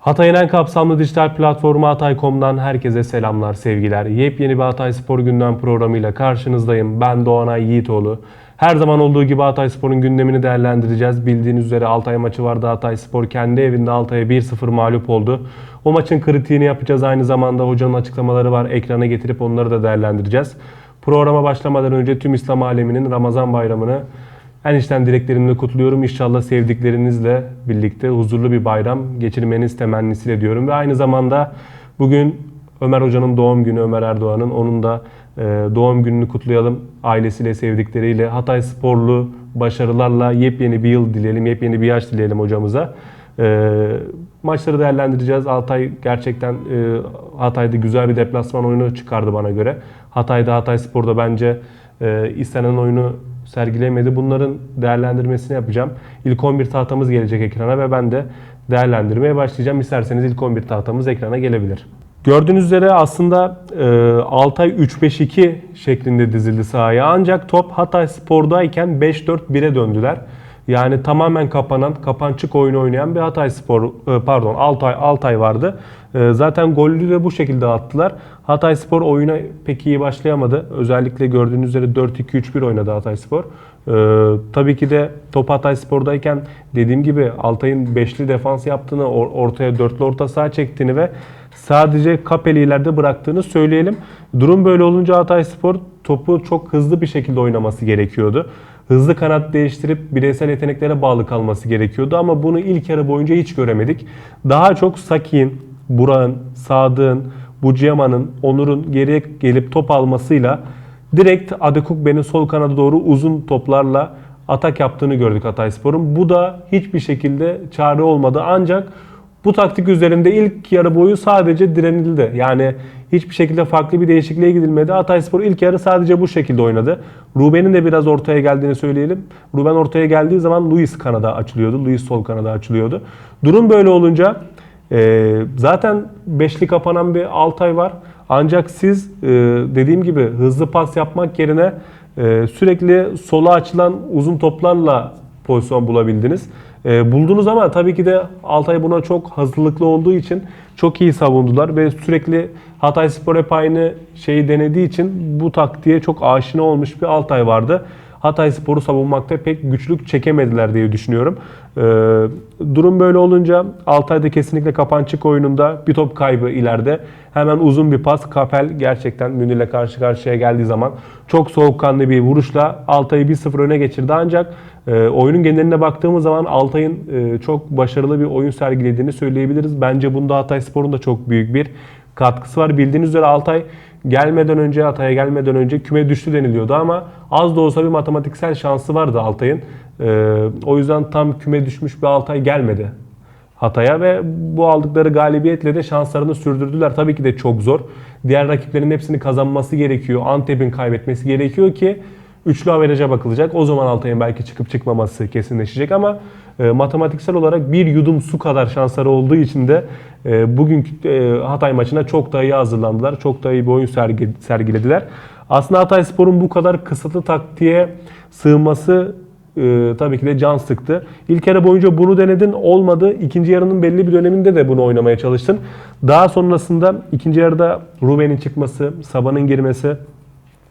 Hatay'ın en kapsamlı dijital platformu Hatay.com'dan herkese selamlar, sevgiler. Yepyeni bir Hatay Spor Gündem programıyla karşınızdayım. Ben Doğanay Yiğitoğlu. Her zaman olduğu gibi Hatay Spor'un gündemini değerlendireceğiz. Bildiğiniz üzere Altay maçı vardı. Hatay Spor kendi evinde Altay'a 1-0 mağlup oldu. O maçın kritiğini yapacağız. Aynı zamanda hocanın açıklamaları var. Ekrana getirip onları da değerlendireceğiz. Programa başlamadan önce tüm İslam aleminin Ramazan bayramını en içten dileklerimle kutluyorum. İnşallah sevdiklerinizle birlikte huzurlu bir bayram geçirmeniz temennisiyle diyorum. Ve aynı zamanda bugün Ömer Hoca'nın doğum günü, Ömer Erdoğan'ın. Onun da e, doğum gününü kutlayalım ailesiyle, sevdikleriyle. Hatay sporlu başarılarla yepyeni bir yıl dileyelim, yepyeni bir yaş dileyelim hocamıza. E, maçları değerlendireceğiz. Altay gerçekten e, Hatay'da güzel bir deplasman oyunu çıkardı bana göre. Hatay'da, Hatay Spor'da bence istenen oyunu sergilemedi. Bunların değerlendirmesini yapacağım. İlk 11 tahtamız gelecek ekrana ve ben de değerlendirmeye başlayacağım. İsterseniz ilk 11 tahtamız ekrana gelebilir. Gördüğünüz üzere aslında e, Altay 3-5-2 şeklinde dizildi sahaya. Ancak top Hatay Spor'dayken 5-4-1'e döndüler. Yani tamamen kapanan, kapançık oyunu oynayan bir Hatay Spor, e, pardon Altay Altay vardı. E, Zaten golü de bu şekilde attılar. Hatay Spor oyuna pek iyi başlayamadı. Özellikle gördüğünüz üzere 4-2-3-1 oynadı Hatay Spor. Ee, tabii ki de top Hatay Spor'dayken dediğim gibi Altay'ın beşli defans yaptığını, or- ortaya dörtlü orta saha çektiğini ve sadece Kapeli ileride bıraktığını söyleyelim. Durum böyle olunca Hatay Spor topu çok hızlı bir şekilde oynaması gerekiyordu. Hızlı kanat değiştirip bireysel yeteneklere bağlı kalması gerekiyordu ama bunu ilk yarı boyunca hiç göremedik. Daha çok Saki'nin, Burak'ın, Sadık'ın, Buciyama'nın, Onur'un geriye gelip top almasıyla direkt Adekukbe'nin sol kanada doğru uzun toplarla atak yaptığını gördük Hatayspor'un. Bu da hiçbir şekilde çare olmadı. Ancak bu taktik üzerinde ilk yarı boyu sadece direnildi. Yani hiçbir şekilde farklı bir değişikliğe gidilmedi. Hatayspor ilk yarı sadece bu şekilde oynadı. Ruben'in de biraz ortaya geldiğini söyleyelim. Ruben ortaya geldiği zaman Luis kanada açılıyordu. Luis sol kanada açılıyordu. Durum böyle olunca ee, zaten beşli kapanan bir Altay var. Ancak siz e, dediğim gibi hızlı pas yapmak yerine e, sürekli sola açılan uzun toplarla pozisyon bulabildiniz. E, buldunuz ama tabii ki de Altay buna çok hazırlıklı olduğu için çok iyi savundular ve sürekli Hatay Spor hep aynı şeyi denediği için bu taktiğe çok aşina olmuş bir Altay vardı. Hatay Spor'u savunmakta pek güçlük çekemediler diye düşünüyorum. Ee, durum böyle olunca Altay'da kesinlikle kapançık oyununda bir top kaybı ileride. Hemen uzun bir pas. Kapel gerçekten Münir'le karşı karşıya geldiği zaman çok soğukkanlı bir vuruşla Altay'ı 1-0 öne geçirdi. Ancak e, oyunun geneline baktığımız zaman Altay'ın e, çok başarılı bir oyun sergilediğini söyleyebiliriz. Bence bunda Hatay Spor'un da çok büyük bir katkısı var. Bildiğiniz üzere Altay gelmeden önce Hatay'a gelmeden önce küme düştü deniliyordu ama az da olsa bir matematiksel şansı vardı Altay'ın. Ee, o yüzden tam küme düşmüş bir Altay gelmedi Hatay'a ve bu aldıkları galibiyetle de şanslarını sürdürdüler. Tabii ki de çok zor. Diğer rakiplerin hepsini kazanması gerekiyor. Antep'in kaybetmesi gerekiyor ki üçlü averaja bakılacak. O zaman Altay'ın belki çıkıp çıkmaması kesinleşecek ama e, matematiksel olarak bir yudum su kadar şansları olduğu için de e, bugünkü e, Hatay maçına çok daha iyi hazırlandılar. Çok daha iyi bir oyun sergi, sergilediler. Aslında Hatay Spor'un bu kadar kısıtlı taktiğe sığması e, tabii ki de can sıktı. İlk yarı boyunca bunu denedin olmadı. İkinci yarının belli bir döneminde de bunu oynamaya çalıştın. Daha sonrasında ikinci yarıda Ruben'in çıkması, Sabah'ın girmesi,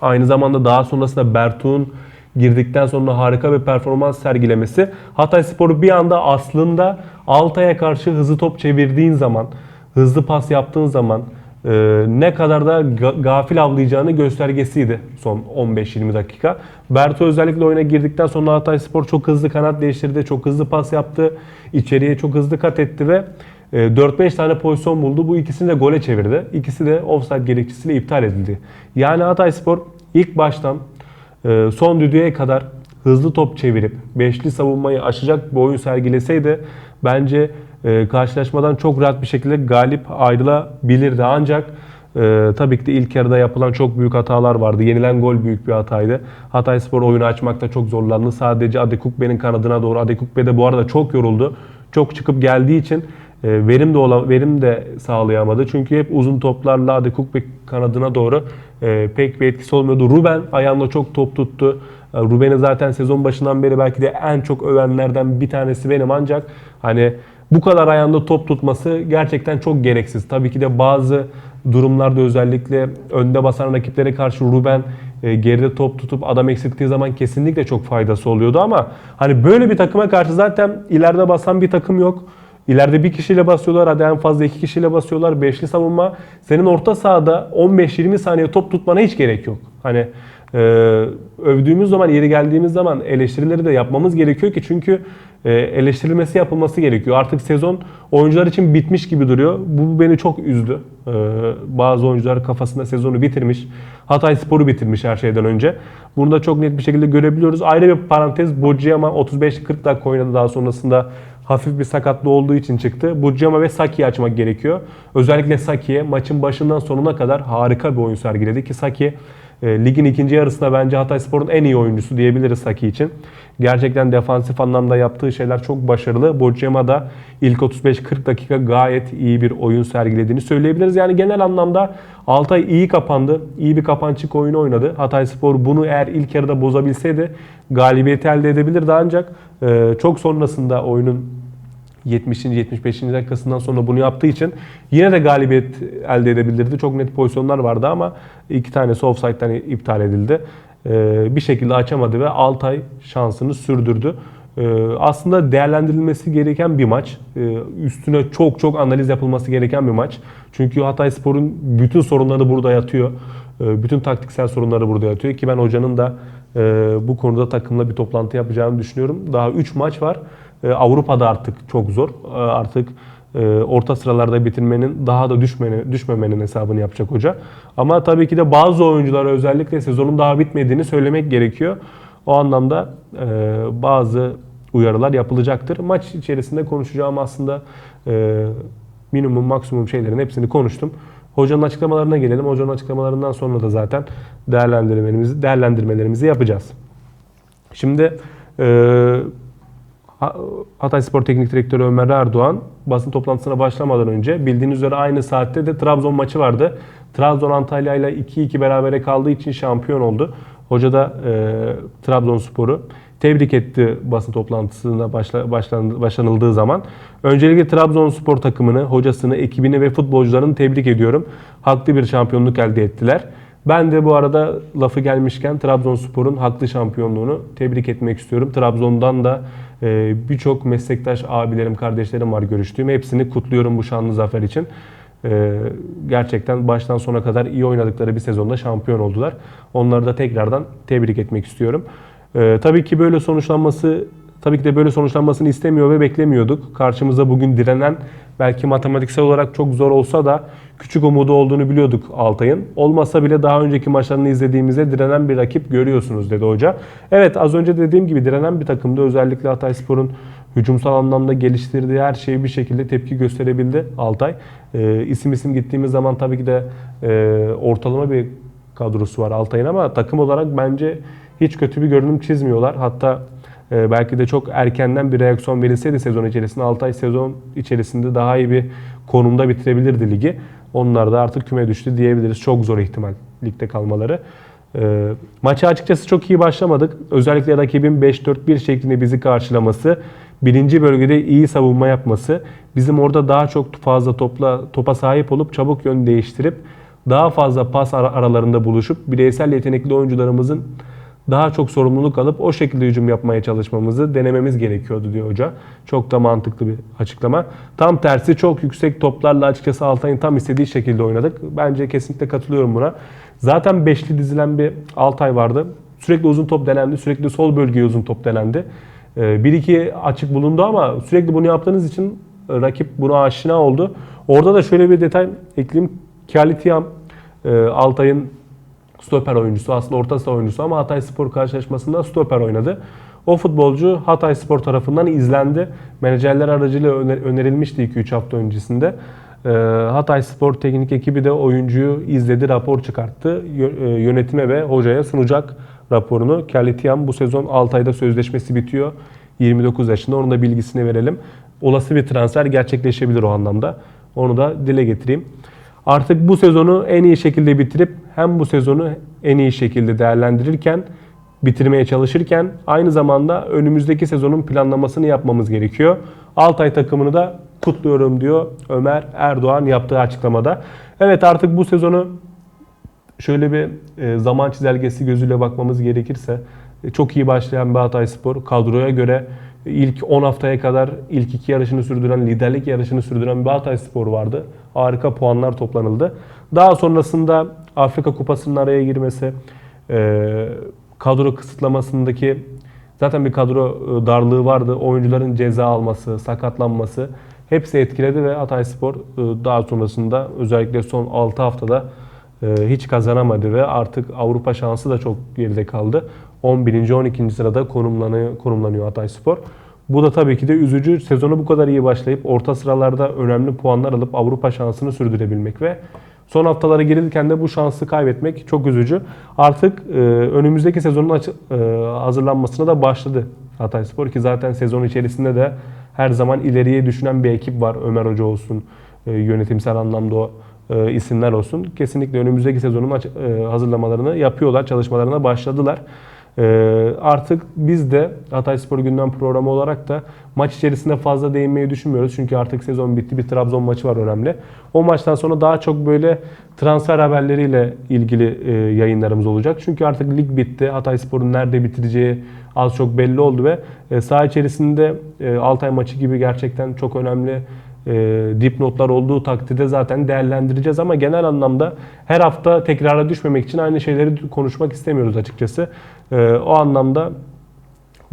aynı zamanda daha sonrasında Bertuğ'un girdikten sonra harika bir performans sergilemesi. Hatay Spor'u bir anda aslında Altay'a karşı hızlı top çevirdiğin zaman, hızlı pas yaptığın zaman e, ne kadar da ga- gafil avlayacağını göstergesiydi son 15-20 dakika. Bertu özellikle oyuna girdikten sonra Hatay Spor çok hızlı kanat değiştirdi, çok hızlı pas yaptı, içeriye çok hızlı kat etti ve 4-5 tane pozisyon buldu. Bu ikisini de gole çevirdi. İkisi de offside gerekçesiyle iptal edildi. Yani Hatay Spor ilk baştan e, son düdüğe kadar hızlı top çevirip beşli savunmayı aşacak bir oyun sergileseydi bence e, karşılaşmadan çok rahat bir şekilde galip ayrılabilirdi. Ancak e, tabii ki de ilk yarıda yapılan çok büyük hatalar vardı. Yenilen gol büyük bir hataydı. Hatay Spor oyunu açmakta çok zorlandı. Sadece Adekukbe'nin kanadına doğru. Adekukbe de bu arada çok yoruldu. Çok çıkıp geldiği için e, verim de olan verim de sağlayamadı. Çünkü hep uzun toplarla Adekukbe kanadına doğru e, pek bir etkisi olmuyordu. Ruben ayağında çok top tuttu. E, Ruben'i zaten sezon başından beri belki de en çok övenlerden bir tanesi benim ancak hani bu kadar ayağında top tutması gerçekten çok gereksiz. Tabii ki de bazı durumlarda özellikle önde basan rakiplere karşı Ruben e, geride top tutup adam eksilttiği zaman kesinlikle çok faydası oluyordu ama hani böyle bir takıma karşı zaten ileride basan bir takım yok. İleride bir kişiyle basıyorlar, hadi en fazla iki kişiyle basıyorlar. Beşli savunma. Senin orta sahada 15-20 saniye top tutmana hiç gerek yok. Hani e, övdüğümüz zaman, yeri geldiğimiz zaman eleştirileri de yapmamız gerekiyor ki çünkü e, eleştirilmesi yapılması gerekiyor. Artık sezon oyuncular için bitmiş gibi duruyor. Bu beni çok üzdü. E, bazı oyuncular kafasında sezonu bitirmiş. Hatay Spor'u bitirmiş her şeyden önce. Bunu da çok net bir şekilde görebiliyoruz. Ayrı bir parantez Bocciama 35-40 dakika oynadı daha sonrasında hafif bir sakatlığı olduğu için çıktı. Bocciama ve Saki'yi açmak gerekiyor. Özellikle Saki'ye maçın başından sonuna kadar harika bir oyun sergiledi ki Saki e, ligin ikinci yarısında bence Hatayspor'un en iyi oyuncusu diyebiliriz Saki için. Gerçekten defansif anlamda yaptığı şeyler çok başarılı. Bocciama da ilk 35-40 dakika gayet iyi bir oyun sergilediğini söyleyebiliriz. Yani genel anlamda Altay iyi kapandı. iyi bir kapançık oyunu oynadı. Hatayspor bunu eğer ilk yarıda bozabilseydi galibiyeti elde edebilirdi ancak e, çok sonrasında oyunun 70. 75. dakikasından sonra bunu yaptığı için yine de galibiyet elde edebilirdi. Çok net pozisyonlar vardı ama iki tanesi offside'den iptal edildi. Ee, bir şekilde açamadı ve Altay şansını sürdürdü. Ee, aslında değerlendirilmesi gereken bir maç. Ee, üstüne çok çok analiz yapılması gereken bir maç. Çünkü Hatay Spor'un bütün sorunları burada yatıyor. Bütün taktiksel sorunları burada yatıyor ki ben hocanın da e, bu konuda takımla bir toplantı yapacağını düşünüyorum. Daha 3 maç var. E, Avrupa'da artık çok zor. E, artık e, orta sıralarda bitirmenin daha da düşmeni, düşmemenin hesabını yapacak hoca. Ama tabii ki de bazı oyunculara özellikle sezonun daha bitmediğini söylemek gerekiyor. O anlamda bazı uyarılar yapılacaktır. Maç içerisinde konuşacağım aslında minimum maksimum şeylerin hepsini konuştum. Hocanın açıklamalarına gelelim. Hocanın açıklamalarından sonra da zaten değerlendirmelerimizi değerlendirmelerimizi yapacağız. Şimdi Hatay Spor Teknik Direktörü Ömer Erdoğan basın toplantısına başlamadan önce bildiğiniz üzere aynı saatte de Trabzon maçı vardı. Trabzon Antalya ile 2-2 berabere kaldığı için şampiyon oldu. Hoca da e, Trabzonspor'u tebrik etti basın toplantısına başla, başlandı, başlanıldığı zaman. Öncelikle Trabzonspor takımını, hocasını, ekibini ve futbolcularını tebrik ediyorum. Haklı bir şampiyonluk elde ettiler. Ben de bu arada lafı gelmişken Trabzonspor'un haklı şampiyonluğunu tebrik etmek istiyorum. Trabzon'dan da e, birçok meslektaş abilerim, kardeşlerim var görüştüğüm. Hepsini kutluyorum bu şanlı zafer için. E, gerçekten baştan sona kadar iyi oynadıkları bir sezonda şampiyon oldular. Onları da tekrardan tebrik etmek istiyorum. E, tabii ki böyle sonuçlanması Tabii ki de böyle sonuçlanmasını istemiyor ve beklemiyorduk. Karşımıza bugün direnen belki matematiksel olarak çok zor olsa da küçük umudu olduğunu biliyorduk Altay'ın. Olmasa bile daha önceki maçlarını izlediğimizde direnen bir rakip görüyorsunuz dedi hoca. Evet az önce dediğim gibi direnen bir takımda özellikle Hatay Spor'un hücumsal anlamda geliştirdiği her şeyi bir şekilde tepki gösterebildi Altay. E, isim isim gittiğimiz zaman tabii ki de e, ortalama bir kadrosu var Altay'ın ama takım olarak bence hiç kötü bir görünüm çizmiyorlar. Hatta ee, belki de çok erkenden bir reaksiyon verilseydi sezon içerisinde 6 ay sezon içerisinde daha iyi bir konumda bitirebilirdi ligi. Onlar da artık küme düştü diyebiliriz. Çok zor ihtimal ligde kalmaları. E, maça açıkçası çok iyi başlamadık. Özellikle rakibin 5-4-1 şeklinde bizi karşılaması, birinci bölgede iyi savunma yapması, bizim orada daha çok fazla topla topa sahip olup çabuk yön değiştirip daha fazla pas aralarında buluşup bireysel yetenekli oyuncularımızın daha çok sorumluluk alıp o şekilde hücum yapmaya çalışmamızı denememiz gerekiyordu diyor hoca. Çok da mantıklı bir açıklama. Tam tersi çok yüksek toplarla açıkçası Altay'ın tam istediği şekilde oynadık. Bence kesinlikle katılıyorum buna. Zaten beşli dizilen bir Altay vardı. Sürekli uzun top denendi. Sürekli sol bölgeye uzun top denendi. Ee, bir iki açık bulundu ama sürekli bunu yaptığınız için rakip buna aşina oldu. Orada da şöyle bir detay ekleyeyim. Kalitiyam e, Altay'ın stoper oyuncusu aslında orta saha oyuncusu ama Hatay Spor karşılaşmasında stoper oynadı. O futbolcu Hatay Spor tarafından izlendi. Menajerler aracılığıyla önerilmişti 2-3 hafta öncesinde. Ee, Hatay Spor teknik ekibi de oyuncuyu izledi, rapor çıkarttı. E, yönetime ve hocaya sunacak raporunu. Kalitiyan bu sezon Altay'da sözleşmesi bitiyor. 29 yaşında. Onun da bilgisini verelim. Olası bir transfer gerçekleşebilir o anlamda. Onu da dile getireyim. Artık bu sezonu en iyi şekilde bitirip hem bu sezonu en iyi şekilde değerlendirirken bitirmeye çalışırken aynı zamanda önümüzdeki sezonun planlamasını yapmamız gerekiyor. Altay takımını da kutluyorum diyor Ömer Erdoğan yaptığı açıklamada. Evet artık bu sezonu şöyle bir e, zaman çizelgesi gözüyle bakmamız gerekirse e, çok iyi başlayan bir Hatay Spor kadroya göre ilk 10 haftaya kadar ilk iki yarışını sürdüren, liderlik yarışını sürdüren bir Hatay Spor vardı. Harika puanlar toplanıldı. Daha sonrasında Afrika Kupası'nın araya girmesi, e, kadro kısıtlamasındaki zaten bir kadro e, darlığı vardı. Oyuncuların ceza alması, sakatlanması hepsi etkiledi ve Hatay Spor e, daha sonrasında özellikle son 6 haftada e, hiç kazanamadı ve artık Avrupa şansı da çok geride kaldı. 11. 12. sırada konumlanıyor, konumlanıyor Hatay Spor. Bu da tabii ki de üzücü. Sezonu bu kadar iyi başlayıp orta sıralarda önemli puanlar alıp Avrupa şansını sürdürebilmek ve son haftalara girilirken de bu şansı kaybetmek çok üzücü. Artık e, önümüzdeki sezonun açı- e, hazırlanmasına da başladı Hatay Spor ki zaten sezon içerisinde de her zaman ileriye düşünen bir ekip var. Ömer Hoca olsun, e, yönetimsel anlamda o e, isimler olsun. Kesinlikle önümüzdeki sezonun e, hazırlamalarını yapıyorlar, çalışmalarına başladılar. E, artık biz de Hatay Spor Gündem programı olarak da maç içerisinde fazla değinmeyi düşünmüyoruz. Çünkü artık sezon bitti. Bir Trabzon maçı var önemli. O maçtan sonra daha çok böyle transfer haberleriyle ilgili e, yayınlarımız olacak. Çünkü artık lig bitti. Hatay Spor'un nerede bitireceği az çok belli oldu ve e, saha içerisinde e, Altay maçı gibi gerçekten çok önemli e, dipnotlar olduğu takdirde zaten değerlendireceğiz ama genel anlamda her hafta tekrara düşmemek için aynı şeyleri konuşmak istemiyoruz açıkçası. E, o anlamda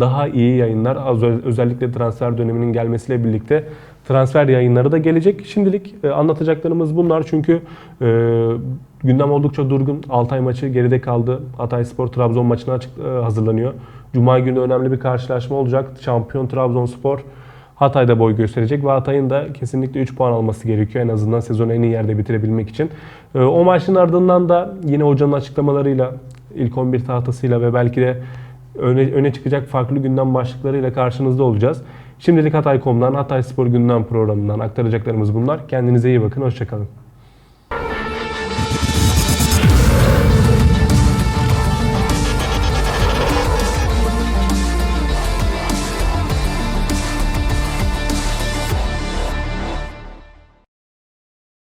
daha iyi yayınlar az- özellikle transfer döneminin gelmesiyle birlikte transfer yayınları da gelecek. Şimdilik e, anlatacaklarımız bunlar çünkü e, gündem oldukça durgun. Altay maçı geride kaldı. Hatay Spor Trabzon maçına açık, e, hazırlanıyor. Cuma günü önemli bir karşılaşma olacak. Şampiyon Trabzonspor Hatay'da boy gösterecek ve Hatay'ın da kesinlikle 3 puan alması gerekiyor en azından sezonu en iyi yerde bitirebilmek için. E, O maçın ardından da yine hocanın açıklamalarıyla, ilk 11 tahtasıyla ve belki de öne, öne çıkacak farklı gündem başlıklarıyla karşınızda olacağız. Şimdilik Hatay.com'dan, Hatay Spor Gündem programından aktaracaklarımız bunlar. Kendinize iyi bakın, hoşçakalın.